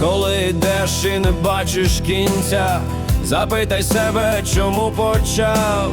коли йдеш і не бачиш кінця, запитай себе, чому почав.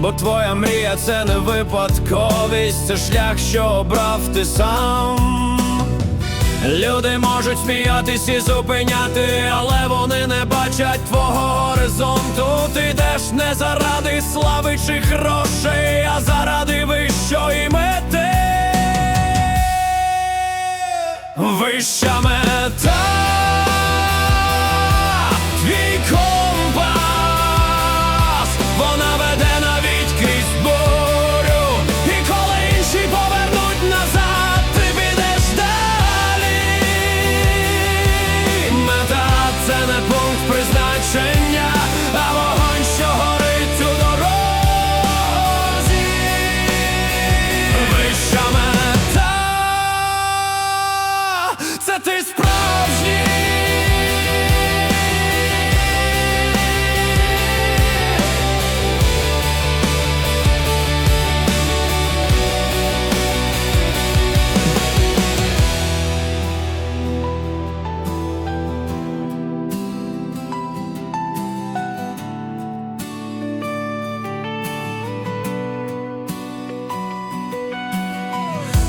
Бо твоя мрія це не випадковість, це шлях, що обрав ти сам. Люди можуть сміятись і зупиняти, але вони не бачать твого горизонту. Ти йдеш не заради слави чи грошей, а заради вищої мети. Вища мета,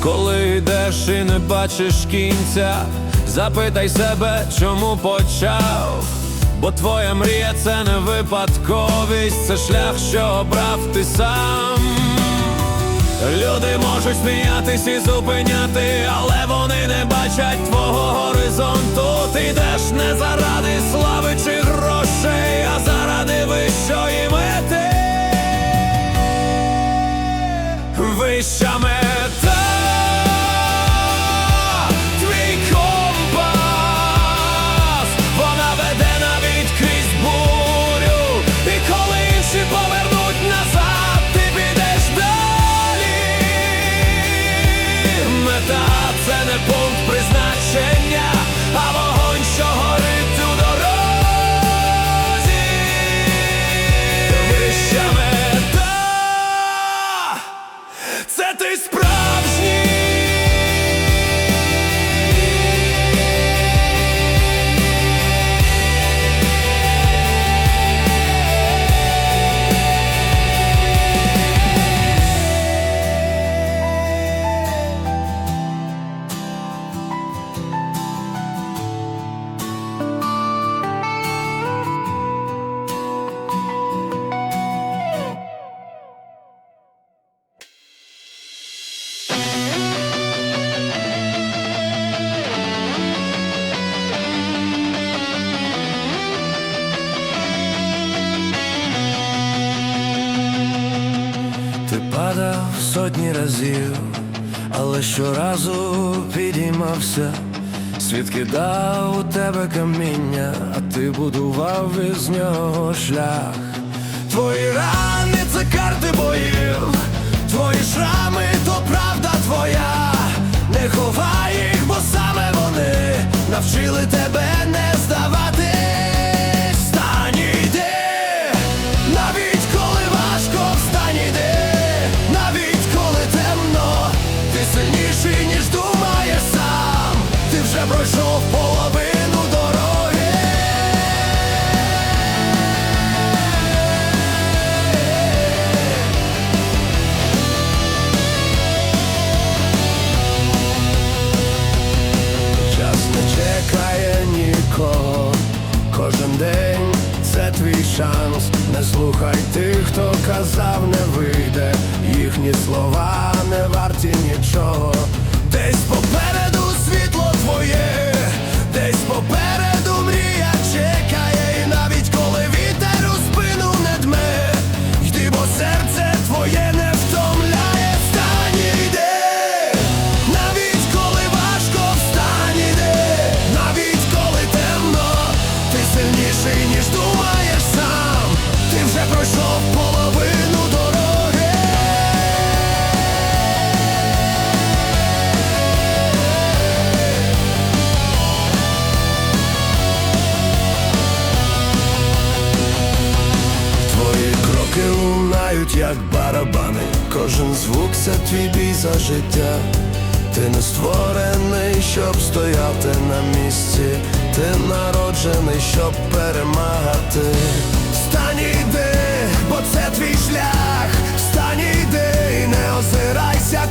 Коли йдеш і не бачиш кінця, запитай себе, чому почав. Бо твоя мрія це не випадковість, це шлях, що обрав ти сам. Люди можуть сміятись і зупиняти, але вони не бачать твого горизонту. Ти йдеш не заради слави чи грошей, а заради вищої мети. Вища мета, пункт призначення, сотні разів, але щоразу підіймався. Світ кидав у тебе каміння, а ти будував із нього шлях. Твої рани це карти боїв, твої шрами то правда твоя. Не ховай їх, бо саме вони навчили тебе не здаватись. кожен звук це твій бій за життя. Ти не створений, щоб стояти на місці. Ти народжений, щоб перемагати. Встань іди, бо це твій шлях. Встань іди, не озирайся.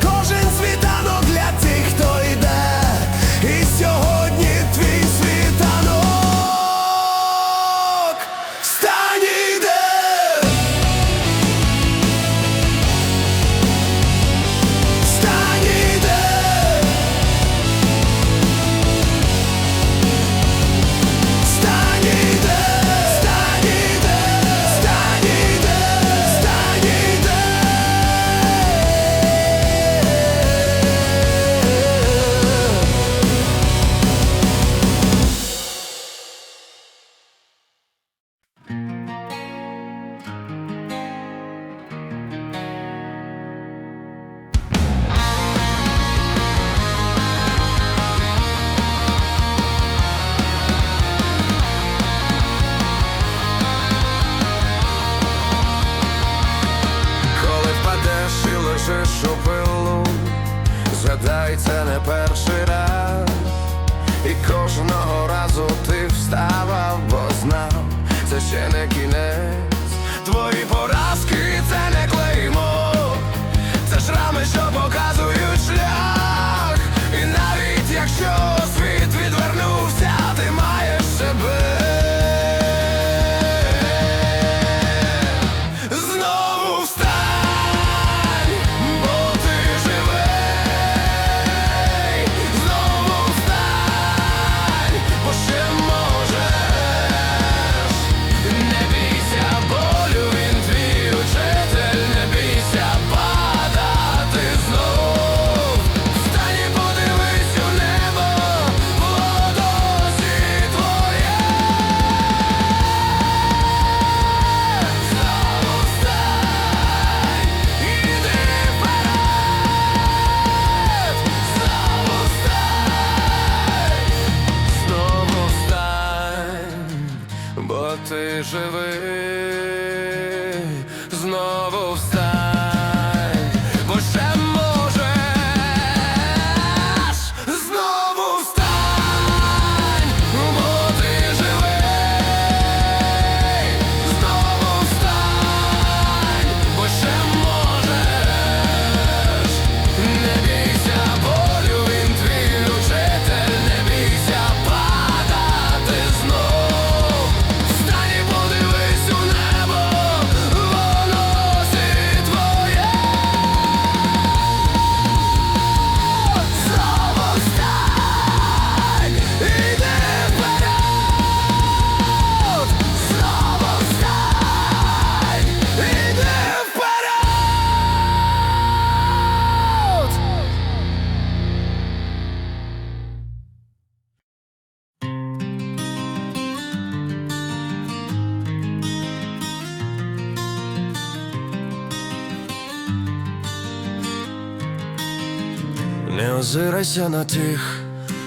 Гнівайся на тих,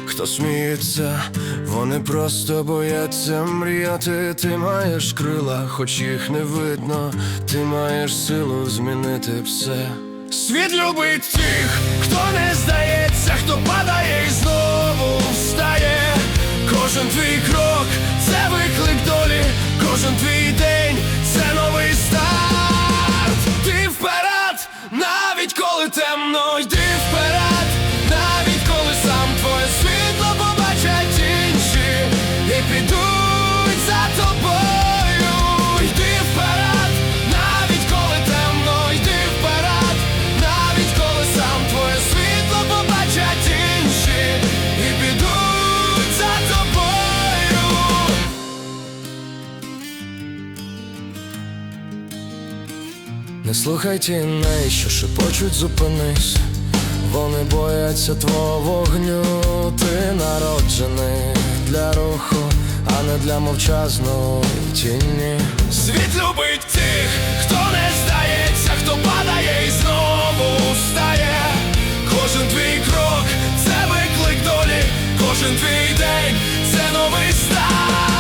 хто сміється, вони просто бояться мріяти, ти маєш крила, хоч їх не видно, ти маєш силу змінити все. Світ любить тих, хто не здає. Слухай тіней, що шепочуть, зупинись, вони бояться твого вогню, ти народжений для руху, а не для мовчазної тіні. Світ любить тих, хто не здається, хто падає і знову встає. Кожен твій крок це виклик долі, кожен твій день це новий стан.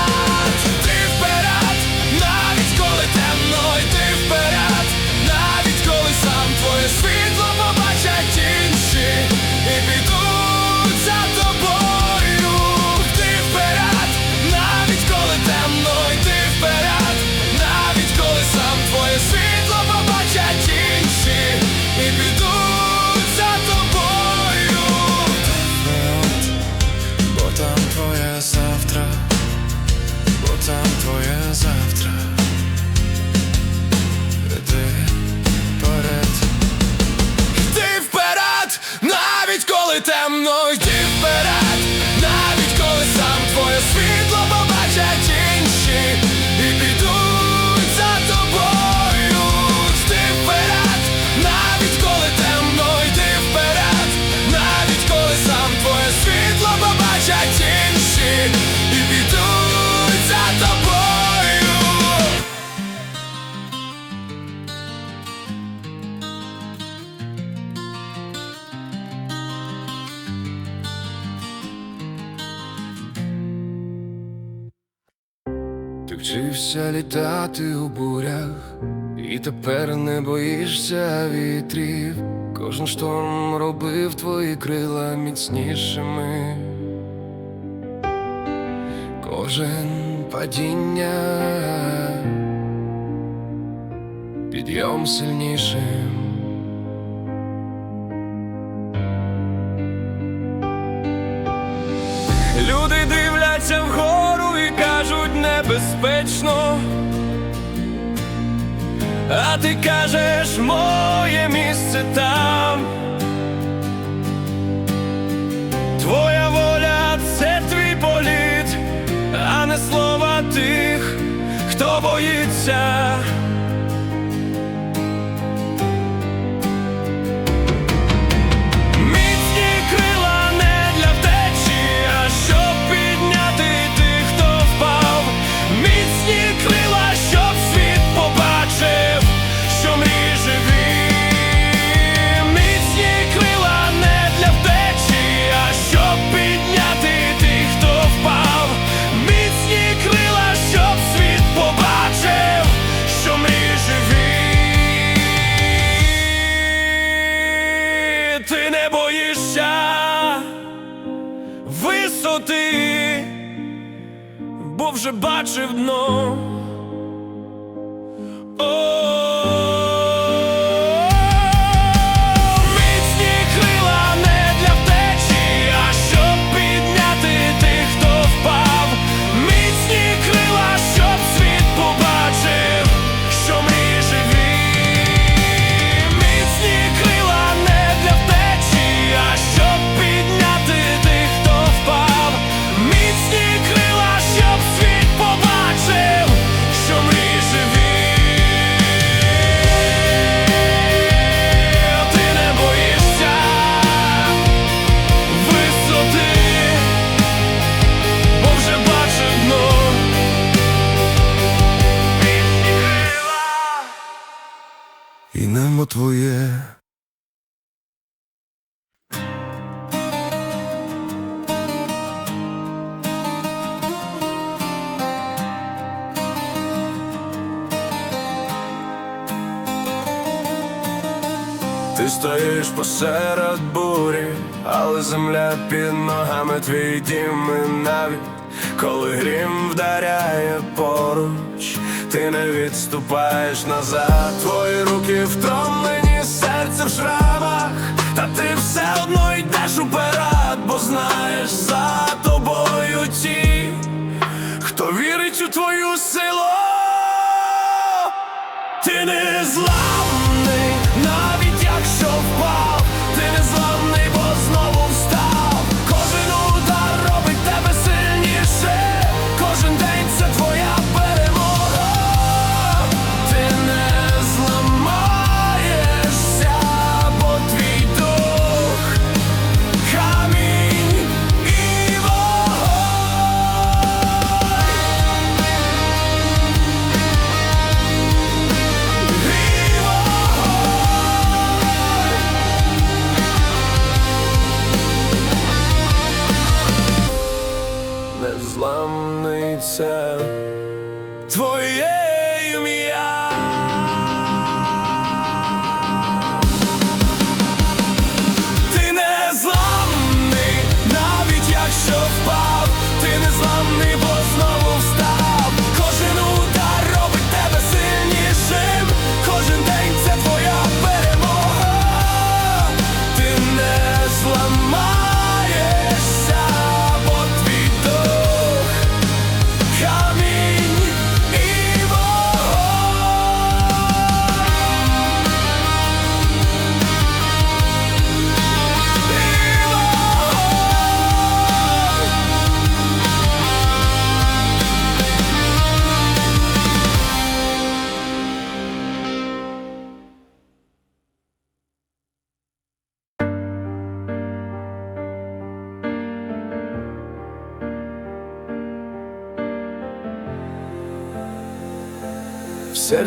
ти у бурях, і тепер не боїшся вітрів. Кожен шторм робив твої крила міцнішими. Кожен падіння підйом сильнішим. Люди дивляться вгору і кажуть небезпечно а ти кажеш моє місце там. Твоя воля це твій політ, а не слова тих, хто боїться. Ти стоїш посеред бурі, але земля під ногами твій дім і навіть коли грім вдаряє поруч, ти не відступаєш назад, твої руки втомлені, серце в шрамах, та ти все одно йдеш уперед, бо знаєш за тобою ті, хто вірить у твою силу, ти не зла.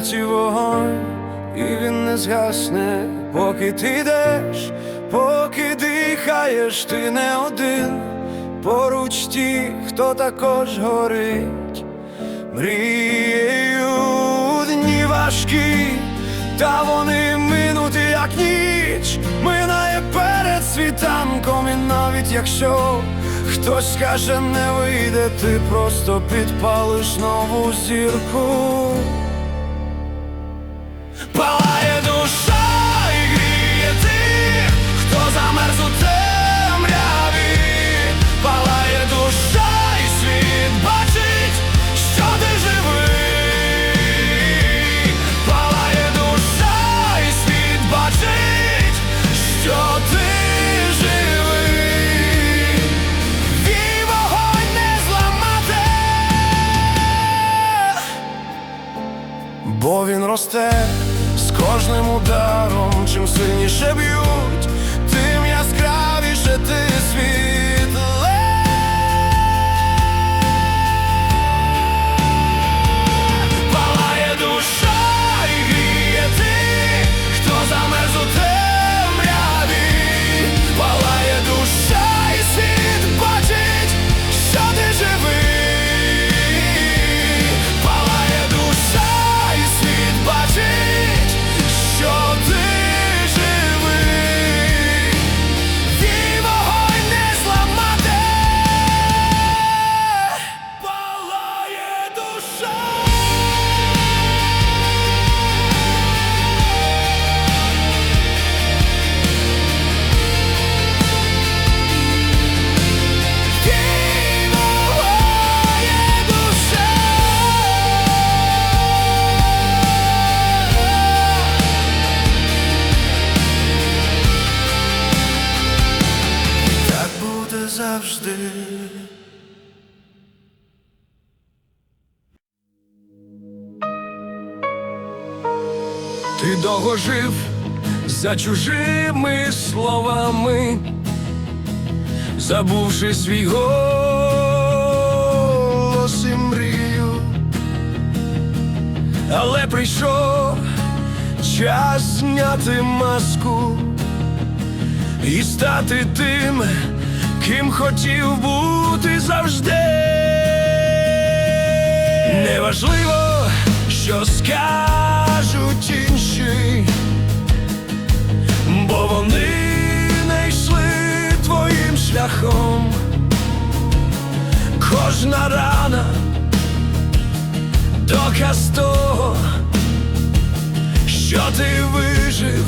серці вогонь, і він не згасне, поки ти йдеш, поки дихаєш, ти не один, поруч ті, хто також горить, мрією дні важкі, та вони минуті, як ніч, минає перед світанком, і навіть якщо. Хтось скаже, не вийде, ти просто підпалиш нову зірку. Бо він росте з кожним ударом, чим сильніше б'ють, тим яскравіше ти світле. Жив за чужими словами забувши свій голос і мрію, але прийшов час зняти маску і стати тим, ким хотів бути завжди. Неважливо, що скажуть шляхом. Кожна рана доказ того, що ти вижив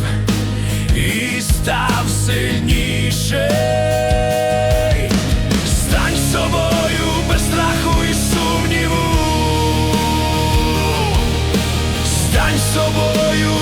і став сильніший. Стань собою без страху і сумніву. Стань собою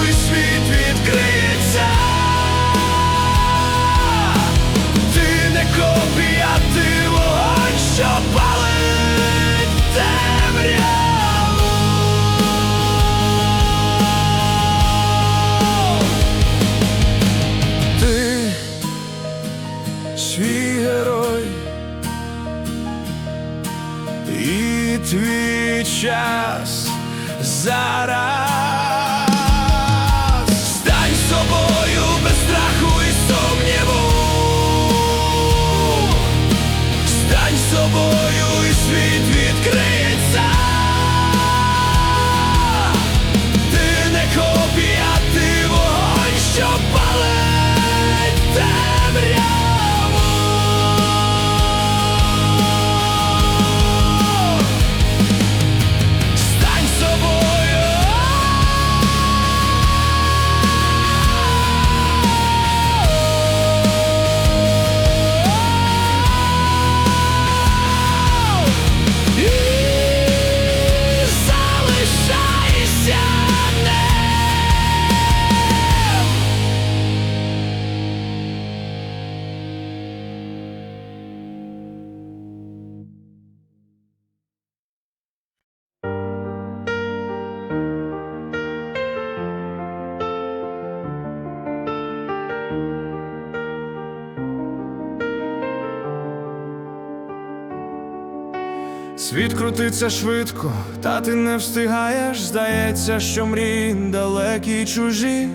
Світ крутиться швидко, та ти не встигаєш. Здається, що мрії далекі й чужі,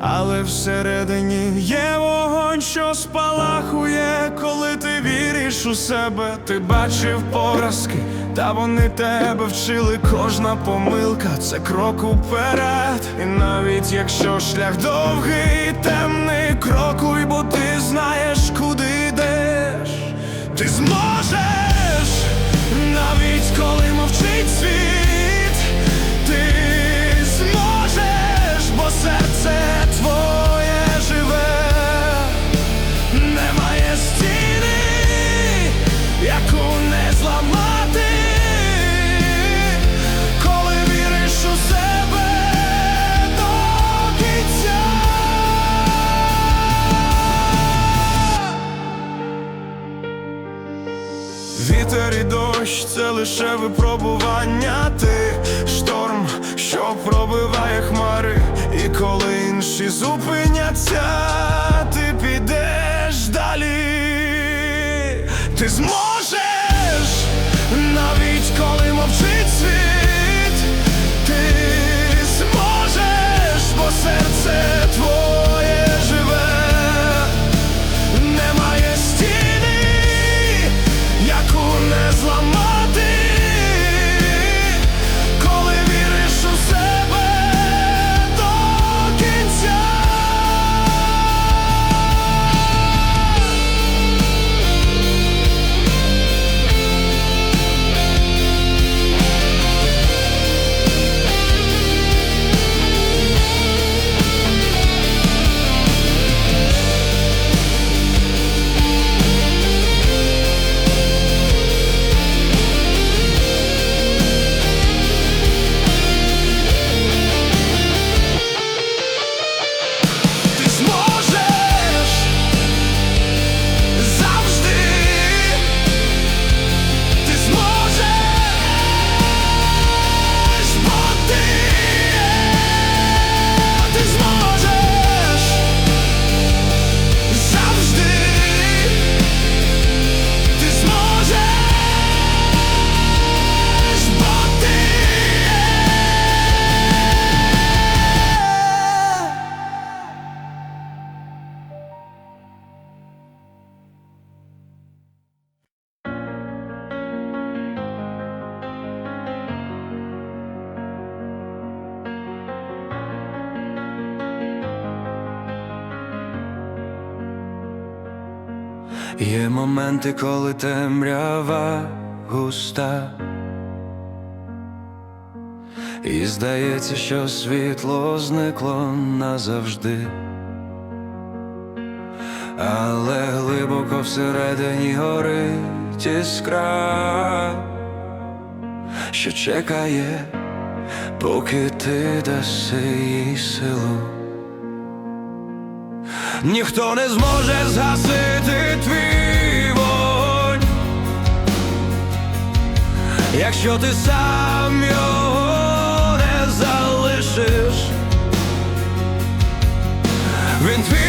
але всередині є вогонь, що спалахує, коли ти віриш у себе, ти бачив поразки, Та вони тебе вчили, кожна помилка це крок уперед. І навіть якщо шлях довгий, темний крокуй, бо ти знаєш, куди йдеш. Ти зможеш, коли мовчить світ, ти зможеш, бо серце Вітер і дощ це лише випробування, ти шторм, що пробиває хмари, і коли інші зупиняться, ти підеш далі, ти зможеш, навіть коли мовчить світ, ти зможеш, бо серце твоє моменти, коли темрява густа, і здається, що світло зникло назавжди, але глибоко всередині горить іскра, що чекає, поки ти даси їй силу. Ніхто не зможе згасити твій якщо ти сам його не залишиш, він твій.